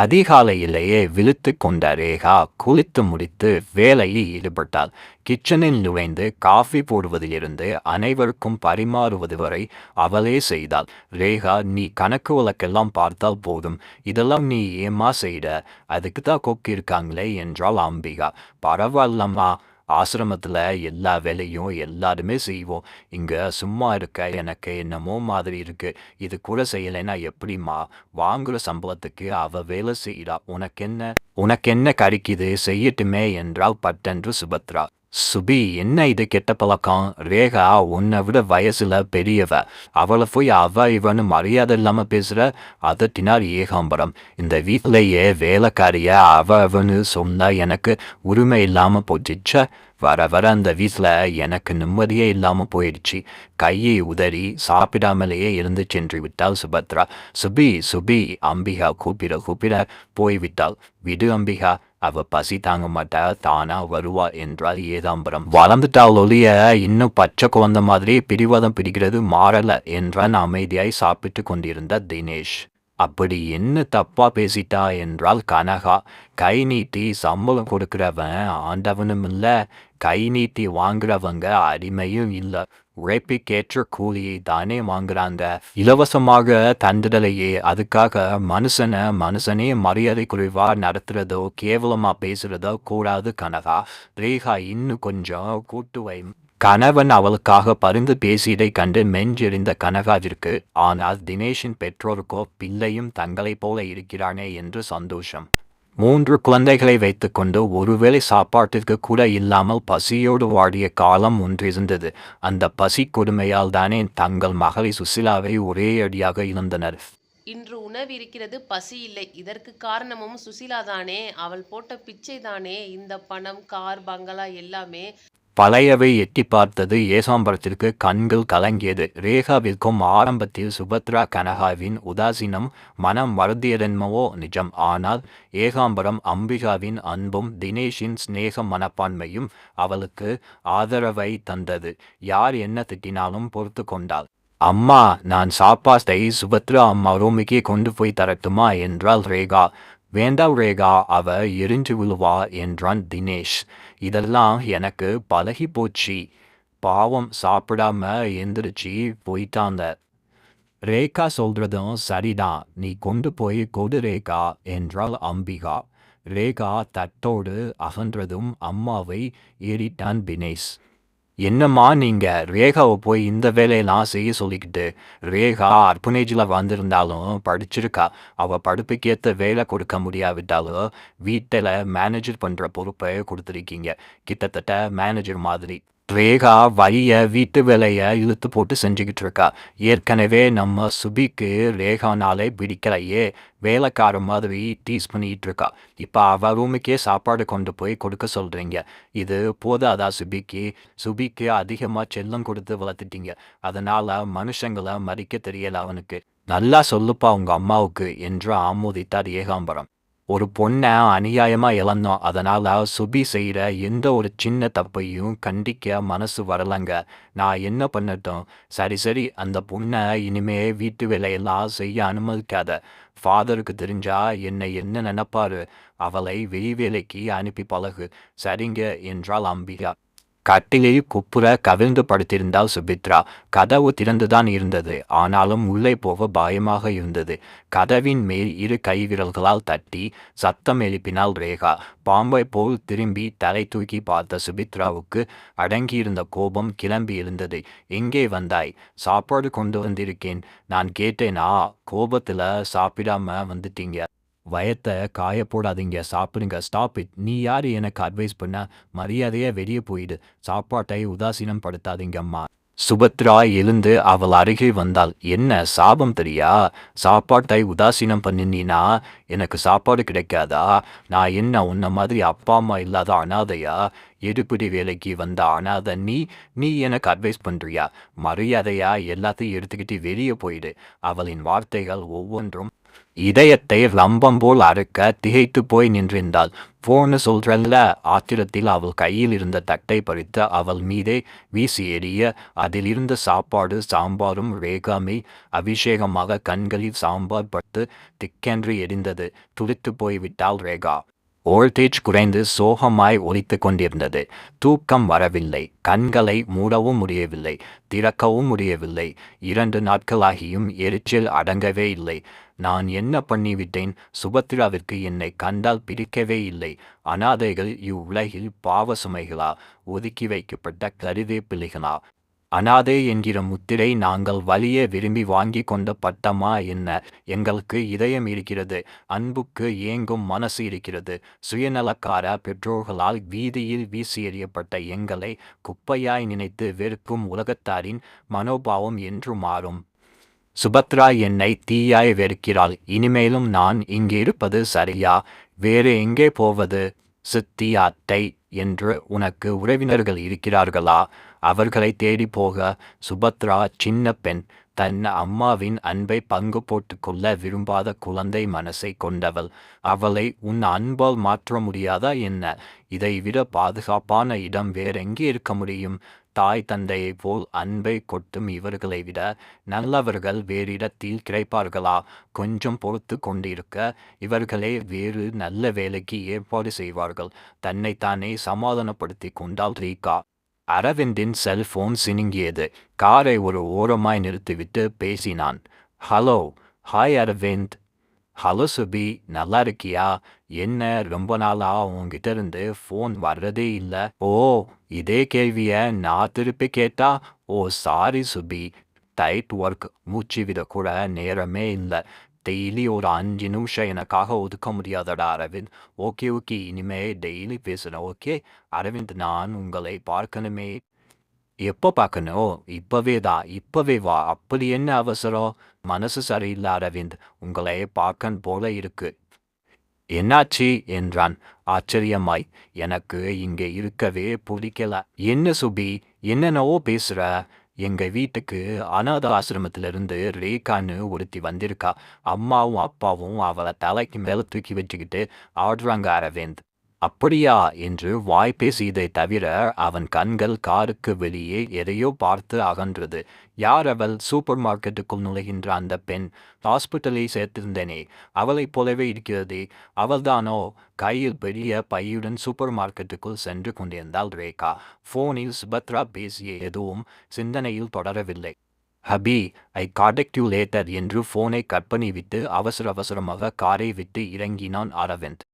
அதிகாலையிலேயே விழுத்து கொண்ட ரேகா குளித்து முடித்து வேலையில் ஈடுபட்டாள் கிச்சனில் நுழைந்து காஃபி போடுவதிலிருந்து அனைவருக்கும் பரிமாறுவது வரை அவளே செய்தாள். ரேகா நீ கணக்கு வழக்கெல்லாம் பார்த்தால் போதும். இதெல்லாம் நீ ஏமா செய்த? அதுக்கு தான் கொக்கு இருக்காங்களே என்றாள் அம்பிகா. பரவாயில்லம்மா. ஆசிரமத்தில் எல்லா வேலையும் எல்லாருமே செய்வோம். இங்கே சும்மா இருக்க எனக்கு என்னமோ மாதிரி இருக்கு. இது கூட செய்யலைன்னா எப்படிம்மா? வாங்குற சம்பளத்துக்கு அவ வேலை செய்கிறா உனக்கென்ன? உனக்கென்ன கிடைக்குது? செய்யட்டுமே என்றால் பட்டென்று சுபத்ரா. சுபி என்ன இது கெட்ட பழக்கம்? ரேகா உன்னை விட வயசுல பெரியவ. அவளை போய் அவ இவனு மரியாதை இல்லாம பேசுற அதட்டினார் ஏகாம்பரம். இந்த வீட்டிலேயே வேலைக்காரிய அவ அவனு சொன்னா எனக்கு உரிமை இல்லாம போச்சிச்ச. வர வர அந்த வீட்டில் எனக்கு நிம்மதியே இல்லாமல் போயிடுச்சு. கையை உதறி சாப்பிடாமலேயே இருந்து சென்று விட்டாள் சுபத்ரா. சுபி சுபி அம்பிகா கூப்பிட கூப்பிட போய்விட்டாள். விடு அம்பிகா அவ பசி தாங்க மாட்டா தானா வருவா என்றால் ஏதாம்பரம் வளர்ந்துட்டால் ஒளிய இன்னும் பச்சை குழந்த மாதிரி பிடிவாதம் பிடிக்கிறது மாறல என்றான் அமைதியாய் சாப்பிட்டு கொண்டிருந்த தினேஷ். அப்படி என்ன தப்பா பேசிட்டா என்றால் கனகா கை நீட்டி சம்பளம் கொடுக்கிறவன் ஆண்டவனும் இல்ல கை நீட்டி வாங்குறவங்க அடிமையும் இல்லை. உழைப்புக்கேற்ற கூலியை தானே வாங்குறாங்க. இலவசமாக தந்துடலையே அதுக்காக மனுஷனை மனுஷனே மரியாதை குறைவா நடத்துறதோ கேவலமா பேசுறதோ கூடாது கனகா. ரேகா இன்னும் கொஞ்சம் கூட்டுவை கணவன் அவளுக்காக பரிந்து பேசியதைக் கண்டு மெஞ்செறிந்த கனகாவிற்கு ஆனால் தினேஷின் பெற்றோருக்கோ பிள்ளையும் தங்களைப் போல இருக்கிறானே என்று சந்தோஷம். மூன்று குழந்தைகளை வைத்துக்கொண்டு ஒருவேளை சாப்பாட்டிற்கு கூட இல்லாமல் பசியோடு வாடிய காலம் ஒன்றிருந்தது. அந்த பசி கொடுமையால் தானே தங்கள் மகளை சுசிலாவை ஒரே அடியாக இழந்தனர். இன்று உணவு இருக்கிறது பசி இல்லை. இதற்கு காரணமும் சுசிலாதானே. அவள் போட்ட பிச்சை தானே இந்த பணம் கார் பங்களா எல்லாமே பழையவை எட்டி பார்த்தது ஏசாம்பரத்திற்கு கண்கள் கலங்கியது. ரேகாவிற்கும் ஆரம்பத்தில் சுபத்ரா கனகாவின் உதாசீனம் மனம் வருந்தியதென்மவோ நிஜம். ஆனால் ஏகாம்பரம் அம்பிகாவின் அன்பும் தினேஷின் சிநேக மனப்பான்மையும் அவளுக்கு ஆதரவை தந்தது. யார் என்ன திட்டினாலும் பொறுத்து கொண்டாள். அம்மா நான் சாப்பாட்டை சுபத்ரா அம்மா ரூமிக்கே கொண்டு போய் தரட்டுமா? என்றாள் ரேகா. வேண்டாம் ரேகா அவ எரிஞ்சு விழுவா என்றான் தினேஷ். இதெல்லாம் எனக்கு பழகி போச்சு. பாவம் சாப்பிடாம எந்திரிச்சு போயிட்டாங்க. ரேகா சொல்றதும் சரிதான் நீ கொண்டு போய் கொடு ரேகா என்றாள் அம்பிகா. ரேகா தட்டோடு அகன்றதும் அம்மாவை ஏறிட்டான் தினேஷ். என்னம்மா நீங்கள் ரேகாவை போய் இந்த வேலையெல்லாம் செய்ய சொல்லிக்கிட்டு ரேகா அர்ப்பனேஜில் வந்திருந்தாலும் படிச்சிருக்கா. படிப்புக்கு படிப்புக்கேற்ற வேலை கொடுக்க முடியாவிட்டாலும் வீட்டில் மேனேஜர் பண்ணுற பொறுப்பை கொடுத்துருக்கீங்க. கிட்டத்தட்ட மேனேஜர் மாதிரி. ரேகா வழியை வீட்டு வேலையை இழுத்து போட்டு செஞ்சுக்கிட்டு இருக்கா ஏற்கனவே நம்ம சுபிக்கு ரேகானாலே பிடிக்கலையே. வேலைக்கார மாதிரி டீஸ் பண்ணிகிட்டு இருக்கா இப்போ அவ ரூமுக்கே சாப்பாடு கொண்டு போய் கொடுக்க சொல்கிறீங்க இது போதாதா சுபிக்கு? சுபிக்கு அதிகமாக செல்லம் கொடுத்து வளர்த்துட்டீங்க. அதனால் மனுஷங்களை மறிக்க தெரியல அவனுக்கு. நல்லா சொல்லுப்பா உங்கள் அம்மாவுக்கு என்று ஆமோதித்தார் ஏகாம்பரம். ஒரு பொண்ணை அநியாயமாக இழந்தோம். அதனால் சுபி செய்கிற எந்த ஒரு சின்ன தப்பையும் கண்டிக்க மனசு வரலங்க. நான் என்ன பண்ணட்டும்? சரி சரி அந்த பொண்ணை இனிமே வீட்டு வேலையெல்லாம் செய்ய அனுமதிக்காத. ஃபாதருக்கு தெரிஞ்சா என்னை என்ன நினைப்பாரு? அவளை வெளி வேலைக்கு அனுப்பி பழகு. சரிங்க என்றாள் அம்பிகா. கட்டிலில் குப்புற கவிழ்ந்து படுத்திருந்தாள் சுபித்ரா. கதவு திறந்துதான் இருந்தது. ஆனாலும் உள்ளே போக பயமாக இருந்தது. கதவின் மேல் இரு கைவிரல்களால் தட்டி சத்தம் எழுப்பினாள் ரேகா. பாம்பை போல் திரும்பி தலை தூக்கி பார்த்த சுபித்ராவுக்கு அடங்கியிருந்த கோபம் கிளம்பி இருந்தது எங்கே வந்தாய்? சாப்பாடு கொண்டு வந்திருக்கேன். நான் கேட்டேனா? கோபத்தில் சாப்பிடாம வந்துட்டீங்க. வயத்தை காய போடாதீங்க சாப்பிடுங்க ஸ்டாப் இட் நீ யார் எனக்கு அட்வைஸ் பண்ண மரியாதையே வெளியே போயிடு. சாப்பாட்டை உதாசீனம் படுத்தாதீங்கம்மா சுபத்ரா எழுந்து அவள் அருகே வந்தாள். என்ன சாபம் தெரியா? சாப்பாட்டை உதாசீனம் பண்ணினா எனக்கு சாப்பாடு கிடைக்காதா? நான் என்ன உன்ன மாதிரி அப்பா அம்மா இல்லாத அனாதையா? எடுப்பிடி வேலைக்கு வந்த அனாதை நீ? நீ எனக்கு அட்வைஸ் பண்றியா? மரியாதையா எல்லாத்தையும் எடுத்துக்கிட்டு வெளியே போயிடு. அவளின் வார்த்தைகள் ஒவ்வொன்றும் இதயத்தை லம்பம் போல் அறுக்க திகைத்து போய் நின்றிருந்தாள். போன்னு சொல்றல்ல ஆத்திரத்தில் அவள் கையில் இருந்த தட்டை பறித்து அவள் மீதே வீசி எறிய அதிலிருந்த சாப்பாடு சாம்பாரும் ரேகாமை அபிஷேகமாக கண்களில் சாம்பார் பட்டு திக்கென்று எரிந்தது. துடித்து போய்விட்டாள் ரேகா. வோல்டேஜ் குறைந்து சோகமாய் ஒலித்து கொண்டிருந்தது. தூக்கம் வரவில்லை. கண்களை மூடவும் முடியவில்லை. திறக்கவும் முடியவில்லை. இரண்டு நாட்களாகியும் எரிச்சல் அடங்கவே இல்லை. நான் என்ன பண்ணிவிட்டேன்? சுபத்ராவிற்கு என்னை கண்டால் பிடிக்கவே இல்லை. அனாதைகள் இவ்வுலகில் பாவ சுமைகளா? ஒதுக்கி வைக்கப்பட்ட கருவேப்பிள்ளைகளா அனாதை என்கிற முத்திரை நாங்கள் வலிய விரும்பி வாங்கி கொண்ட பட்டமா என்ன? எங்களுக்கு இதயம் இருக்கிறது அன்புக்கு ஏங்கும் மனசு இருக்கிறது. சுயநலக்கார பெற்றோர்களால் வீதியில் வீசி எறியப்பட்ட எங்களை குப்பையாய் நினைத்து வெறுக்கும் உலகத்தாரின் மனோபாவம் என்று மாறும். சுபத்ரா என்னை தீயாய் வெறுக்கிறாள். இனிமேலும் நான் இங்கே இருப்பது சரியா? வேறு எங்கே போவது? சித்தி அத்தை என்று உனக்கு உறவினர்கள் இருக்கிறார்களா? அவர்களை தேடி போக சுபத்ரா சின்ன பெண் தன் அம்மாவின் அன்பை பங்கு போட்டுக்கொள்ள விரும்பாத குழந்தை மனசை கொண்டவள். அவளை உன் அன்பால் மாற்ற முடியாதா என்ன? இதைவிட பாதுகாப்பான இடம் வேறெங்கே இருக்க முடியும்? தாய் தந்தையைப் போல் அன்பை கொட்டும் இவர்களை விட நல்லவர்கள் வேறிடத்தில் கிடைப்பார்களா? கொஞ்சம் பொறுத்து கொண்டிருக்க இவர்களே வேறு நல்ல வேலைக்கு ஏற்பாடு செய்வார்கள். தன்னைத்தானே சமாதானப்படுத்தி கொண்டால் ரீகா. அரவிந்தின் செல்போன் சினுங்கியது. காரை ஒரு ஓரமாய் நிறுத்திவிட்டு பேசினான். Hello hi Aravind. Hello Subi நல்லா இருக்கியா? என்ன ரொம்ப நாளா உங்ககிட்ட இருந்து ஃபோன் வர்றதே இல்லை. ஓ இதே கேள்விய நான் திருப்பி கேட்டா? ஓ சாரி சுபி. Tight work. மூச்சு விட கூட நேரமே இல்லை. டெய்லி ஒரு அஞ்சு நிமிஷம் எனக்காக ஒதுக்க முடியாதடா அரவிந்த் ஓகே ஓகே இனிமே டெய்லி பேசுகிறேன் ஓகே அரவிந்த் நான் உங்களை பார்க்கணுமே எப்போ பார்க்கணும் இப்பவே தான் இப்பவே வா அப்படி என்ன அவசரம் மனசு சரியில்லை அரவிந்த் உங்களை பார்க்கன் போல இருக்கு என்னாச்சு என்றான் ஆச்சரியமாய் எனக்கு இங்கே இருக்கவே பிடிக்கல என்ன சுபி என்னென்னவோ பேசுற எங்க வீட்டுக்கு அனாத ஆசிரமத்திலிருந்து ரேகான்னு ஒருத்தி வந்திருக்கா. அம்மாவும் அப்பாவும் அவளை தலைக்கு மேல தூக்கி வச்சுக்கிட்டு ஆடுறாங்க அரவிந்த். அப்படியா? என்று வாய் பேசியதை தவிர அவன் கண்கள் காருக்கு வெளியே எதையோ பார்த்து அகன்றது. யார் அவள்? சூப்பர் மார்க்கெட்டுக்குள் நுழைகின்ற அந்த பெண். ஹாஸ்பிட்டலை சேர்த்திருந்தேனே. அவளைப் போலவே இருக்கிறதே. அவள்தானோ? கையில் பெரிய பையுடன் சூப்பர் மார்க்கெட்டுக்குள் சென்று கொண்டிருந்தாள் ரேகா. ஃபோனில் சுபத்ரா பேசிய எதுவும் சிந்தனையில் தொடரவில்லை. ஹபி ஐ காண்டக்ட் யூ லேட்டர் என்று ஃபோனை கட் பண்ணிவிட்டு அவசர அவசரமாக காரை விட்டு இறங்கினான் அரவிந்த்.